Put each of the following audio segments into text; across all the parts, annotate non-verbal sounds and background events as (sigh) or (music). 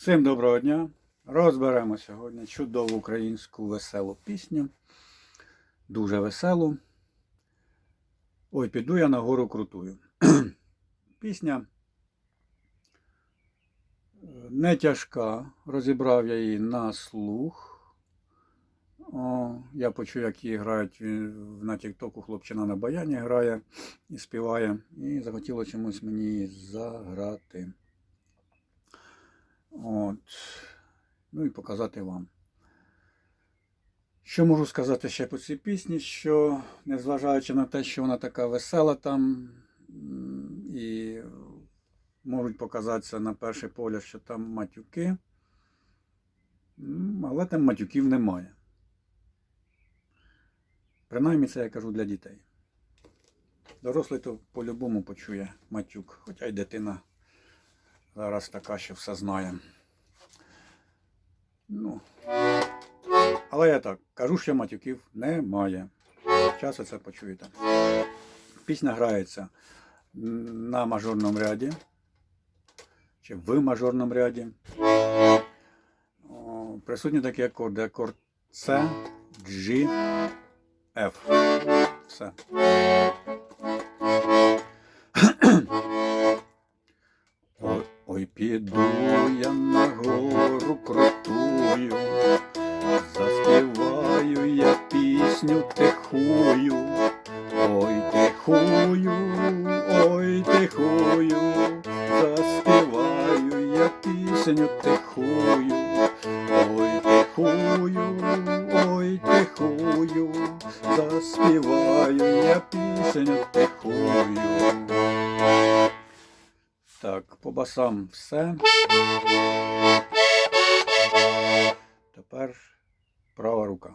Всім доброго дня! Розберемо сьогодні чудову українську веселу пісню. Дуже веселу. Ой, піду я на гору крутую. (clears throat) Пісня е, не тяжка. Розібрав я її на слух. О, я почув, як її грають на Тіктоку. Хлопчина на баяні грає і співає. І захотіло чомусь мені її заграти. От. Ну і показати вам. Що можу сказати ще по цій пісні, що незважаючи на те, що вона така весела там, і можуть показатися на перший погляд, що там матюки, але там матюків немає. Принаймні це я кажу для дітей. Дорослий то по-любому почує матюк, хоча й дитина зараз така, що все знає. Ну. Але я так, кажу, що матюків немає. Часу це почуєте. Пісня грається на мажорному ряді. Чи в мажорному ряді. О, присутні такі акорди. Акорд С, G, F. Все. Піду я на гору крутую, заспіваю я пісню тихую, ой, тихую, ой, тихую, заспіваю я пісню тихую, ой, тихую, ой, тихую, заспіваю я пісню тихую. Басам все. Тепер права рука.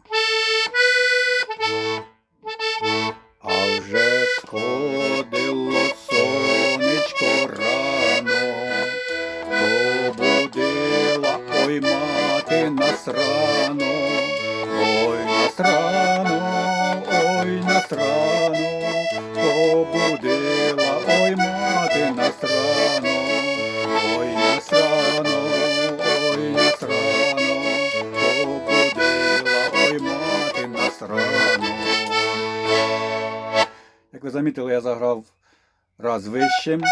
А вже сходило сонечко рано, побудила ой мати нас рано, ой нас рано, ой нас рано, замітили, я заграв раз вищим,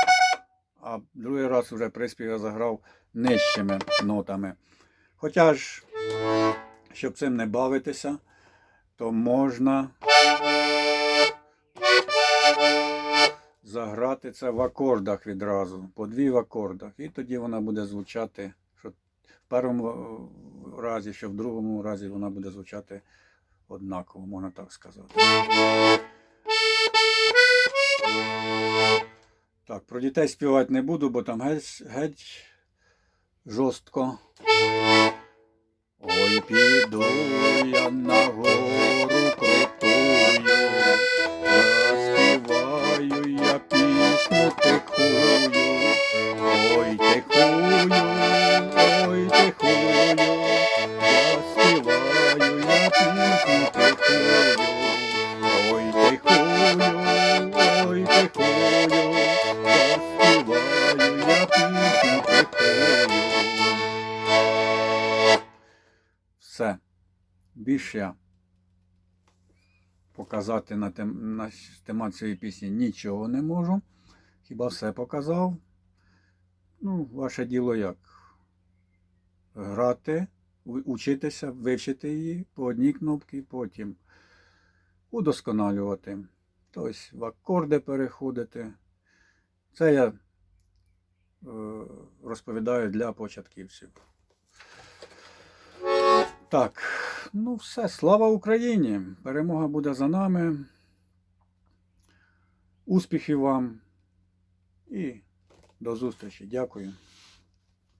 а другий раз вже приспів я заграв нижчими нотами. Хоча ж, щоб цим не бавитися, то можна заграти це в акордах відразу, по дві в акордах. І тоді вона буде звучати, що в першому разі, що в другому разі вона буде звучати однаково, можна так сказати. Так, про дітей співати не буду, бо там геть, геть жорстко. Ой, піду я на гору крутую, Більше показати на, тем, на темат цієї пісні нічого не можу. Хіба все показав? Ну, ваше діло як? Грати, учитися, вивчити її по одній кнопці, потім удосконалювати. Тобто в акорди переходити. Це я е, розповідаю для початківців. Так, ну все, слава Україні! Перемога буде за нами. Успіхів вам і до зустрічі. Дякую.